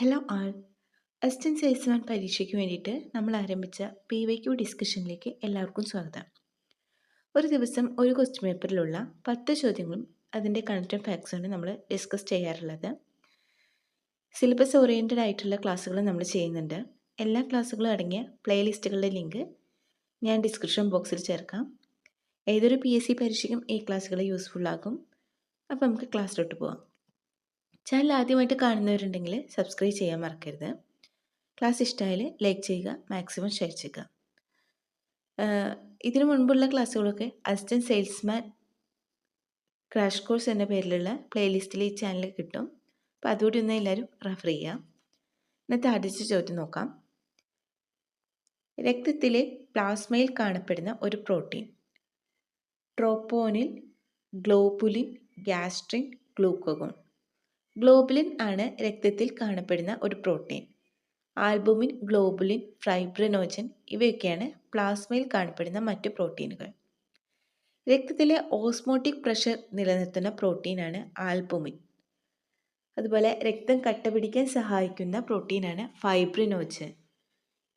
Hello all എസ്റ്റൻ സൈസ് വൺ പരീക്ഷയ്ക്ക് വേണ്ടിയിട്ട് നമ്മൾ ആരംഭിച്ച പി വൈ ക്യു ഡിസ്കഷനിലേക്ക് എല്ലാവർക്കും സ്വാഗതം. ഒരു ദിവസം ഒരു ക്വസ്റ്റ്യൻ പേപ്പറിലുള്ള പത്ത് ചോദ്യങ്ങളും അതിന്റെ കണക്റ്റഡ് ഫാക്ട്സാണ് നമ്മൾ ഡിസ്കസ് ചെയ്യാറുള്ളത്. സിലബസ് ഓറിയന്റഡ് ആയിട്ടുള്ള ക്ലാസ്സുകൾ നമ്മൾ ചെയ്യുന്നുണ്ട്. എല്ലാ ക്ലാസ്സുകളും അടങ്ങിയ പ്ലേലിസ്റ്റുകളുടെ ലിങ്ക് ഞാൻ ഡിസ്ക്രിപ്ഷൻ ബോക്സിൽ ചേർക്കാം. ഏതൊരു പി എസ് സി പരീക്ഷയ്ക്കും ഈ ക്ലാസ്സുകൾ യൂസ്ഫുൾ ആകും അപ്പോൾ നമുക്ക് ക്ലാസ്സിലോട്ട് പോവാം. ചാനൽ ആദ്യമായിട്ട് കാണുന്നവരുണ്ടെങ്കിൽ സബ്സ്ക്രൈബ് ചെയ്യാൻ മറക്കരുത്. ക്ലാസ് ഇഷ്ടമായാൽ ലൈക്ക് ചെയ്യുക മാക്സിമം ഷെയർ ചെയ്യുക. ഇതിനു മുൻപുള്ള ക്ലാസ്സുകളൊക്കെ അസിസ്റ്റന്റ് സെയിൽസ്മാൻ ക്രാഷ് കോഴ്സ് എന്ന പേരിലുള്ള പ്ലേലിസ്റ്റിൽ ഈ ചാനൽ കിട്ടും. അപ്പോൾ അതുകൂടി ഒന്ന് എല്ലാവരും റെഫർ ചെയ്യാം ഇന്നത്തെ ആദ്യത്തെ ചോദ്യം നോക്കാം. രക്തത്തിലെ പ്ലാസ്മയിൽ കാണപ്പെടുന്ന ഒരു protein troponin globulin gastrin glucagon globulin ആണ് രക്തത്തിൽ കാണപ്പെടുന്ന ഒരു പ്രോട്ടീൻ ആൽബുമിൻ ഗ്ലോബുലിൻ ഫൈബ്രിനോജൻ ഇവയൊക്കെയാണ് പ്ലാസ്മയിൽ കാണപ്പെടുന്ന മറ്റ് പ്രോട്ടീനുകൾ രക്തത്തിലെ ഓസ്മോട്ടിക് പ്രഷർ നിലനിർത്തുന്ന പ്രോട്ടീനാണ് ആൽബുമിൻ അതുപോലെ രക്തം കട്ടപിടിക്കാൻ സഹായിക്കുന്ന പ്രോട്ടീനാണ് ഫൈബ്രിനോജൻ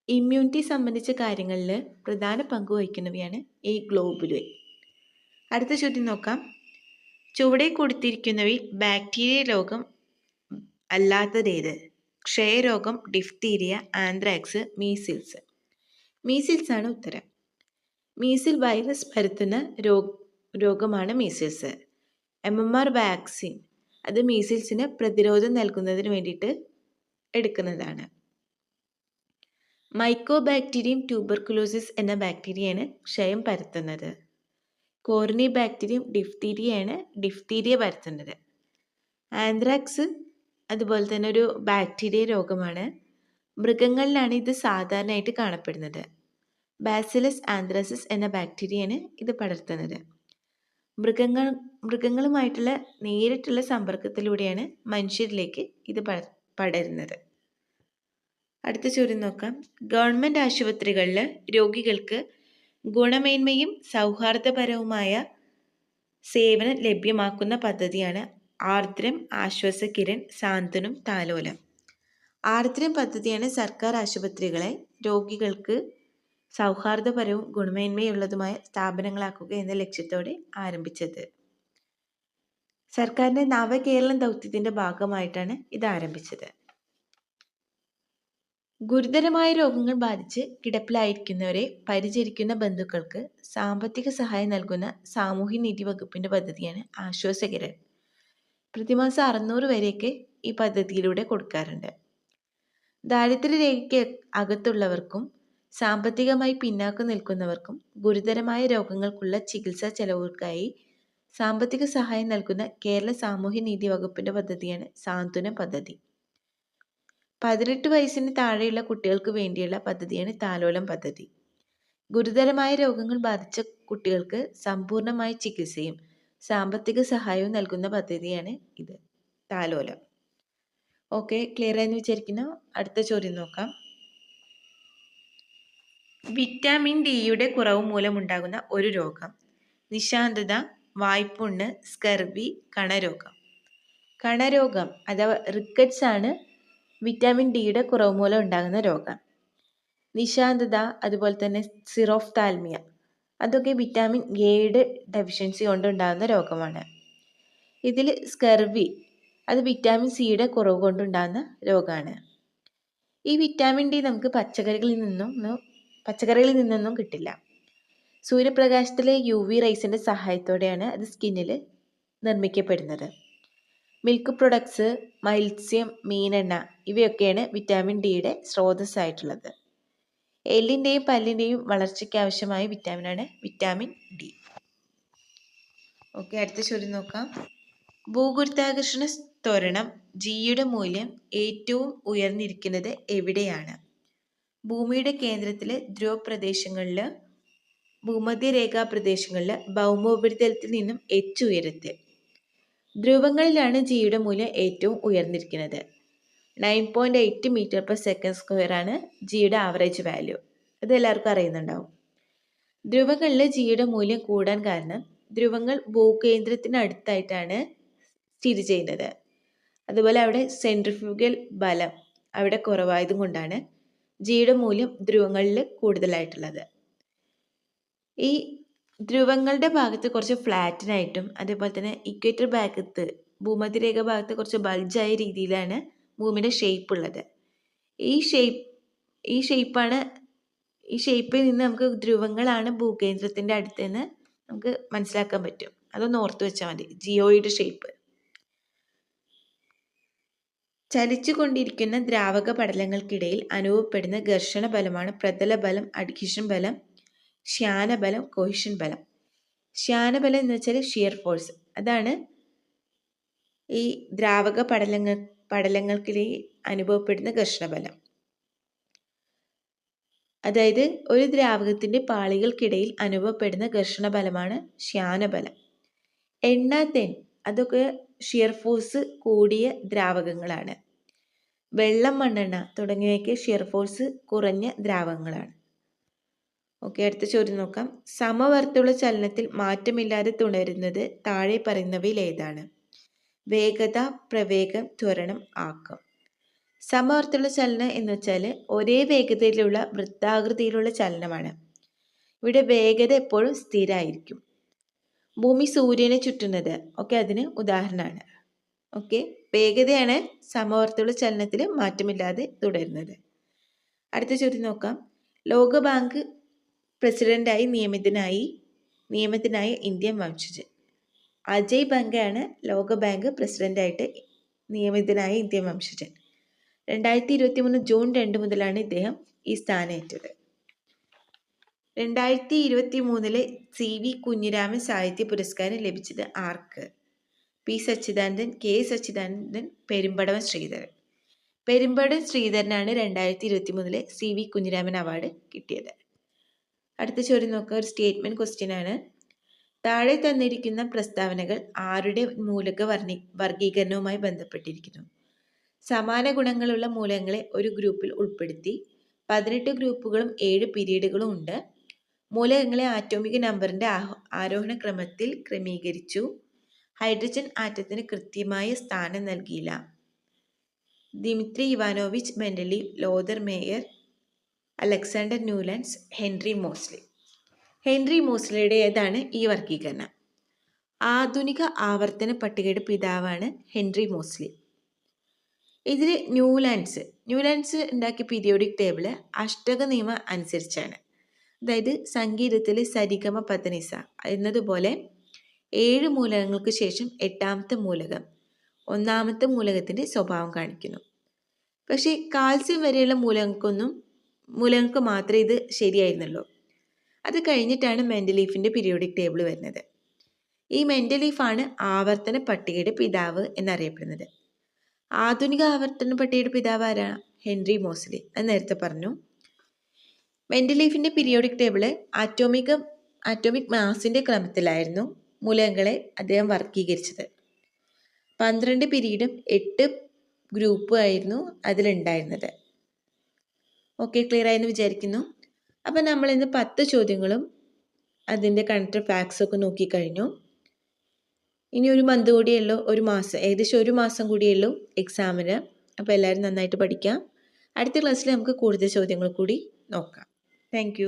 ഇമ്മ്യൂണിറ്റി സംബന്ധിച്ച കാര്യങ്ങളിൽ പ്രധാന പങ്ക് വഹിക്കുന്നവയാണ് ഈ ഗ്ലോബുലിൻ അടുത്ത ചോദ്യം നോക്കാം. ചുവടെ കൊടുത്തിരിക്കുന്നവയിൽ ബാക്ടീരിയ രോഗം അല്ലാത്തതേത്? ക്ഷയരോഗം ഡിഫ്തീരിയ ആന്ത്രാക്സ് മീസിൽസ് മീസിൽസ് ആണ് ഉത്തരം. മീസിൽ വൈറസ് പരത്തുന്ന രോഗ രോഗമാണ് measles M M R vaccine അത് മീസിൽസിന് പ്രതിരോധം നൽകുന്നതിന് വേണ്ടിയിട്ട് എടുക്കുന്നതാണ്. മൈക്കോ ബാക്ടീരിയം ട്യൂബർക്കുലോസിസ് എന്ന ബാക്ടീരിയയാണ് ക്ഷയം പരത്തുന്നത്. കോർണി ബാക്ടീരിയം ഡിഫ്തീരിയയാണ് ഡിഫ്തീരിയ പരത്തുന്നത് ആന്ത്രാക്സ് അതുപോലെ തന്നെ ഒരു ബാക്ടീരിയ രോഗമാണ്. മൃഗങ്ങളിലാണ് ഇത് സാധാരണയായിട്ട് കാണപ്പെടുന്നത്. ബാസിലസ് ആന്ത്രാസിസ് എന്ന ബാക്ടീരിയയാണ് ഇത് പടർത്തുന്നത്. മൃഗങ്ങൾ മൃഗങ്ങളുമായിട്ടുള്ള നേരിട്ടുള്ള സമ്പർക്കത്തിലൂടെയാണ് മനുഷ്യരിലേക്ക് ഇത് പട പടരുന്നത്. അടുത്ത ചോദ്യം നോക്കാം. ഗവൺമെന്റ് ആശുപത്രികളിൽ രോഗികൾക്ക് ഗുണമേന്മയും സൗഹാർദ്ദപരവുമായ സേവനം ലഭ്യമാക്കുന്ന പദ്ധതിയാണ് ആർദ്രം ആശ്വാസകിരൺ സാന്ത്വനം താലോലം. ആർദ്രം പദ്ധതിയാണ് സർക്കാർ ആശുപത്രികളെ രോഗികൾക്ക് സൗഹാർദ്ദപരവും ഗുണമേന്മയുള്ളതുമായ സ്ഥാപനങ്ങളാക്കുക എന്ന ലക്ഷ്യത്തോടെ ആരംഭിച്ചത്. സർക്കാരിന്റെ നവകേരളം ദൗത്യത്തിന്റെ ഭാഗമായിട്ടാണ് ഇത് ആരംഭിച്ചത്. ഗുരുതരമായ രോഗങ്ങൾ ബാധിച്ച് കിടപ്പിലായിരിക്കുന്നവരെ പരിചരിക്കുന്ന ബന്ധുക്കൾക്ക് സാമ്പത്തിക സഹായം നൽകുന്ന സാമൂഹ്യനീതി വകുപ്പിന്റെ പദ്ധതിയാണ് ആശ്വാസകിരൺ പ്രതിമാസം അറുന്നൂറ് വരെയൊക്കെ ഈ പദ്ധതിയിലൂടെ കൊടുക്കാറുണ്ട്. ദാരിദ്ര്യരേഖയ്ക്ക് അകത്തുള്ളവർക്കും സാമ്പത്തികമായി പിന്നാക്കം നിൽക്കുന്നവർക്കും ഗുരുതരമായ രോഗങ്ങൾക്കുള്ള ചികിത്സാ ചെലവുകൾക്കായി സാമ്പത്തിക സഹായം നൽകുന്ന കേരള സാമൂഹ്യനീതി വകുപ്പിന്റെ പദ്ധതിയാണ് സാന്ത്വന പദ്ധതി. പതിനെട്ട് വയസ്സിന് താഴെയുള്ള കുട്ടികൾക്ക് വേണ്ടിയുള്ള പദ്ധതിയാണ് താലോലം പദ്ധതി. ഗുരുതരമായ രോഗങ്ങൾ ബാധിച്ച കുട്ടികൾക്ക് സമ്പൂർണമായ ചികിത്സയും സാമ്പത്തിക സഹായവും നൽകുന്ന പദ്ധതിയാണ് ഇത് താലോലം. ഓക്കെ ക്ലിയർ ആയെന്ന് വിചാരിക്കുന്നു. അടുത്ത ചോദ്യം നോക്കാം. വിറ്റാമിൻ ഡിയുടെ കുറവ് മൂലമുണ്ടാകുന്ന ഒരു രോഗം നിശാന്തത വായ്പുണ്ണ് സ്കർവി കണരോഗം. കണരോഗം അഥവാ റിക്കറ്റ്സ് ആണ് വിറ്റാമിൻ ഡിയുടെ കുറവ് മൂലം ഉണ്ടാകുന്ന രോഗം. നിശാന്തത അതുപോലെ തന്നെ സിറോഫ്താൽമിയ അതൊക്കെ വിറ്റാമിൻ എയുടെ ഡെഫിഷ്യൻസി കൊണ്ടുണ്ടാകുന്ന രോഗമാണ്. ഇതിൽ സ്കർവി അത് വിറ്റാമിൻ സിയുടെ കുറവ് കൊണ്ടുണ്ടാകുന്ന രോഗമാണ്. ഈ വിറ്റാമിൻ ഡി നമുക്ക് പച്ചക്കറികളിൽ നിന്നും പച്ചക്കറികളിൽ നിന്നൊന്നും കിട്ടില്ല. സൂര്യപ്രകാശത്തിലെ യു വി റൈസിന്റെ സഹായത്തോടെയാണ് അത് സ്കിന്നിൽ നിർമ്മിക്കപ്പെടുന്നത്. മിൽക്ക് പ്രൊഡക്ട്സ് മത്സ്യം മീനെണ്ണ ഇവയൊക്കെയാണ് വിറ്റാമിൻ ഡിയുടെ സ്രോതസ്സായിട്ടുള്ളത്. എല്ലിന്റെയും പല്ലിന്റെയും വളർച്ചയ്ക്ക് ആവശ്യമായ വിറ്റാമിനാണ് വിറ്റാമിൻ ഡി. ഓക്കെ അടുത്ത ചോദ്യം നോക്കാം. ഭൂഗുരുത്താകർഷണ ത്വരണം ജിയുടെ മൂല്യം ഏറ്റവും ഉയർന്നിരിക്കുന്നത് എവിടെയാണ്? ഭൂമിയുടെ കേന്ദ്രത്തിലെ ധ്രുവ പ്രദേശങ്ങളിൽ ഭൂമധ്യരേഖാ പ്രദേശങ്ങളിൽ ഭൗമോപരിതലത്തിൽ നിന്നും എച്ച് ഉയരത്തിൽ. ധ്രുവങ്ങളിലാണ് ജിയുടെ മൂല്യം ഏറ്റവും ഉയർന്നിരിക്കുന്നത്. Nine point eight metre per second square ആണ് ജിയുടെ ആവറേജ് വാല്യൂ ഇത് എല്ലാവർക്കും അറിയുന്നുണ്ടാവും. ധ്രുവങ്ങളിൽ ജിയുടെ മൂല്യം കൂടാൻ കാരണം ധ്രുവങ്ങൾ ഭൂകേന്ദ്രത്തിനടുത്തായിട്ടാണ് സ്ഥിതി ചെയ്യുന്നത്. അതുപോലെ അവിടെ സെൻട്രിഫ്യൂഗൽ ബലം അവിടെ കുറവായതും കൊണ്ടാണ് ജിയുടെ മൂല്യം ധ്രുവങ്ങളിൽ കൂടുതലായിട്ടുള്ളത്. ഈ ധ്രുവങ്ങളുടെ ഭാഗത്ത് കുറച്ച് ഫ്ലാറ്റിനായിട്ടും അതേപോലെ തന്നെ ഇക്വേറ്റർ ഭാഗത്ത് ഭൂമധ്യരേഖ ഭാഗത്ത് കുറച്ച് ബൾജായ രീതിയിലാണ് ഭൂമിയുടെ ഷേപ്പ് ഉള്ളത്. ഈ ഷേപ്പ് ഈ ഷേപ്പാണ് ഈ ഷേപ്പിൽ നിന്ന് നമുക്ക് ധ്രുവങ്ങളാണ് ഭൂകേന്ദ്രത്തിന്റെ അടുത്തെന്ന് നമുക്ക് മനസ്സിലാക്കാൻ പറ്റും. അതൊന്ന് ഓർത്ത് വെച്ചാൽ മതി ജിയോയുടെ ഷേപ്പ് ചലിച്ചു കൊണ്ടിരിക്കുന്ന ദ്രാവക പടലങ്ങൾക്കിടയിൽ അനുഭവപ്പെടുന്ന ഘർഷണ ബലമാണ് പ്രതല ബലം അഡ്ഹിഷൻ ബലം ശ്യാനബലം കൊഹിഷൻ ബലം. ശ്യാനബലം എന്ന് വെച്ചാൽ ഷിയർ ഫോഴ്സ് അതാണ് ഈ ദ്രാവക പടലങ്ങൾ പടലങ്ങൾക്കിടയിൽ അനുഭവപ്പെടുന്ന ഘർഷണബലം. അതായത് ഒരു ദ്രാവകത്തിന്റെ പാളികൾക്കിടയിൽ അനുഭവപ്പെടുന്ന ഘർഷണബലമാണ് ശ്യാനബലം. എണ്ണ തെൻ അതൊക്കെ ഷിയർ ഫോഴ്സ് കൂടിയ ദ്രാവകങ്ങളാണ്. വെള്ളം മണ്ണെണ്ണ തുടങ്ങിയവയ്ക്ക് ഷിയർ ഫോഴ്സ് കുറഞ്ഞ ദ്രാവകങ്ങളാണ്. ഓക്കെ അടുത്ത ചോദ്യം നോക്കാം. സമവർത്തുള്ള ചലനത്തിൽ മാറ്റമില്ലാതെ തുടരുന്നത് താഴെ പറയുന്നവയിൽ ഏതാണ്? വേഗത പ്രവേഗം ത്വരണം ആക്കം. സമവർത്തുള്ള ചലനം എന്ന് വെച്ചാൽ ഒരേ വേഗതയിലുള്ള വൃത്താകൃതിയിലുള്ള ചലനമാണ്. ഇവിടെ വേഗത എപ്പോഴും സ്ഥിരമായിരിക്കും ഭൂമി സൂര്യനെ ചുറ്റുന്നത് ഒക്കെ അതിന് ഉദാഹരണമാണ്. ഓക്കെ വേഗതയാണ് സമവർത്തുള്ള ചലനത്തിൽ മാറ്റമില്ലാതെ തുടരുന്നത്. അടുത്ത ചോദ്യം നോക്കാം. ലോകബാങ്ക് പ്രസിഡന്റായി നിയമിതനായി നിയമത്തിനായ ഇന്ത്യൻ വംശജൻ. അജയ് ബംഗയാണ് ലോകബാങ്ക് പ്രസിഡന്റായിട്ട് നിയമിതനായ ഇന്ത്യൻ വംശജൻ. രണ്ടായിരത്തി ഇരുപത്തി മൂന്ന് ജൂൺ രണ്ട് മുതലാണ് ഇദ്ദേഹം ഈ സ്ഥാനേറ്റത് രണ്ടായിരത്തി ഇരുപത്തി മൂന്നിലെ സി വി കുഞ്ഞിരാമൻ സാഹിത്യ പുരസ്കാരം ലഭിച്ചത് ആർക്ക്? P Sachidanandan K Sachidanandan Perumbadavam Sreedharan. Perumbadavam ശ്രീധരനാണ് രണ്ടായിരത്തി ഇരുപത്തി മൂന്നിലെ സി വി കുഞ്ഞിരാമൻ അവാർഡ് കിട്ടിയത്. അടുത്ത ചോദ്യം നോക്കുക ഒരു സ്റ്റേറ്റ്മെന്റ് ക്വസ്റ്റ്യൻ ആണ്. താഴെ തന്നിരിക്കുന്ന പ്രസ്താവനകൾ ആരുടെ മൂലക വർണി വർഗീകരണവുമായി ബന്ധപ്പെട്ടിരിക്കുന്നു? സമാന ഗുണങ്ങളുള്ള മൂലകങ്ങളെ ഒരു ഗ്രൂപ്പിൽ ഉൾപ്പെടുത്തി. പതിനെട്ട് ഗ്രൂപ്പുകളും ഏഴ് പീരീഡുകളും ഉണ്ട്. മൂലകങ്ങളെ ആറ്റോമിക നമ്പറിന്റെ ആരോഹണ ക്രമത്തിൽ ക്രമീകരിച്ചു. ഹൈഡ്രജൻ ആറ്റത്തിന് കൃത്യമായ സ്ഥാനം നൽകിയില്ല. Dmitri Ivanovich Mendeleev Lothar Meyer Alexander Newlands Henry Moseley. Henry മോസ്ലിയുടേതാണ് ഈ വർഗീകരണം ആധുനിക ആവർത്തന പട്ടികയുടെ പിതാവാണ് ഹെൻറി മോസ്ലി. ഇതിൽ ന്യൂലാൻഡ്സ് ന്യൂലാൻഡ്സ് ഉണ്ടാക്കിയ പീരിയോഡിക് ടേബിൾ അഷ്ടക നിയമം അനുസരിച്ചാണ്. അതായത് സംഗീതത്തിൽ സരിഗമ പതനിസ എന്നതുപോലെ ഏഴ് മൂലകങ്ങൾക്ക് ശേഷം എട്ടാമത്തെ മൂലകം ഒന്നാമത്തെ മൂലകത്തിന്റെ സ്വഭാവം കാണിക്കുന്നു. പക്ഷേ കാൽസ്യം വരെയുള്ള മൂലകങ്ങൾക്കൊന്നും മൂലകങ്ങൾക്ക് മാത്രമേ ഇത് ശരിയായിരുന്നുള്ളൂ. അത് കഴിഞ്ഞിട്ടാണ് മെന്റലീഫിന്റെ പീരിയോഡിക് ടേബിൾ വരുന്നത്. ഈ മെന്റലീഫാണ് ആവർത്തന പട്ടികയുടെ പിതാവ് എന്നറിയപ്പെടുന്നത്. ആധുനിക ആവർത്തന പട്ടികയുടെ പിതാവ് ആരാണ് ഹെൻറി മോസ്ലി. അത് നേരത്തെ പറഞ്ഞു. മെന്റലീഫിന്റെ പീരിയോഡിക് ടേബിൾ ആറ്റോമിക ആറ്റോമിക് മാസിന്റെ ക്രമത്തിലായിരുന്നു മൂലകങ്ങളെ അദ്ദേഹം വർഗീകരിച്ചത് പന്ത്രണ്ട് പിരീഡും എട്ട് ഗ്രൂപ്പും ആയിരുന്നു അതിലുണ്ടായിരുന്നത്. ഓക്കെ ക്ലിയർ ആയെന്ന് വിചാരിക്കുന്നു. അപ്പം നമ്മൾ ഇന്ന് പത്ത് ചോദ്യങ്ങളും അതിന്റെ കണക്റ്റഡ് ഫാക്സ് ഒക്കെ നോക്കിക്കഴിഞ്ഞു ഇനി ഒരു മന്ത് കൂടിയല്ലോ ഒരു മാസം ഏകദേശം ഒരു മാസം കൂടിയല്ലോ എക്സാമിന് അപ്പോൾ എല്ലാവരും നന്നായിട്ട് പഠിക്കാം. അടുത്ത ക്ലാസ്സിൽ നമുക്ക് കൂടുതൽ ചോദ്യങ്ങൾ കൂടി നോക്കാം. താങ്ക്